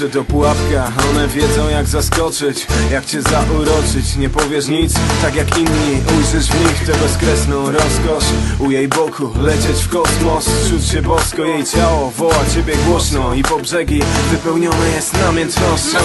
Oczy to pułapka, one wiedzą jak zaskoczyć Jak cię zauroczyć, nie powiesz nic Tak jak inni, ujrzysz w nich tę bezkresną rozkosz. U jej boku lecieć w kosmos. Czuć się bosko, jej ciało woła ciebie głośno. I po brzegi wypełnione jest namiętnością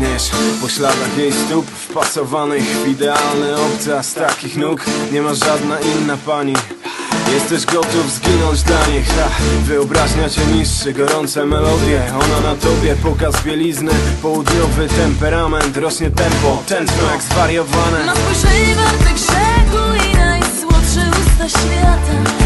Biegniesz po śladach jej stóp Wpasowanych w idealny obcas takich nóg. Nie ma żadna inna pani. Jesteś gotów zginąć dla nich Ta wyobraźnia cię niszczy. Gorące melodie, ona na tobie Pokaz bielizny, południowy temperament Rośnie tempo, tętno jak zwariowane. Ma spojrzenie warte grzechu i najsłodsze usta świata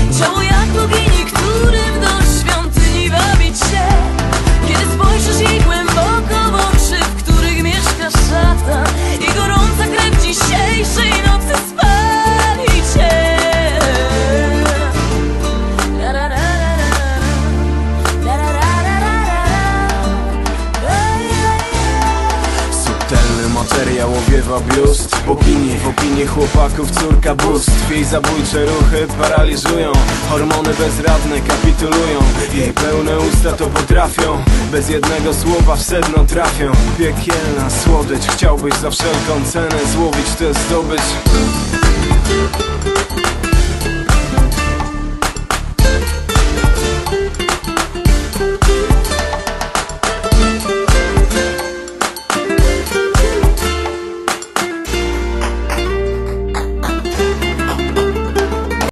Subtelny materiał owiewa biust. Bogini w opinii chłopaków córka bóstw. Jej zabójcze ruchy paraliżują. Hormony bezradne kapitulują. Jej pełne usta to potrafią. Bez jednego słowa w sedno trafią. Piekielna słodycz. Chciałbyś za wszelką cenę złowić tę zdobycz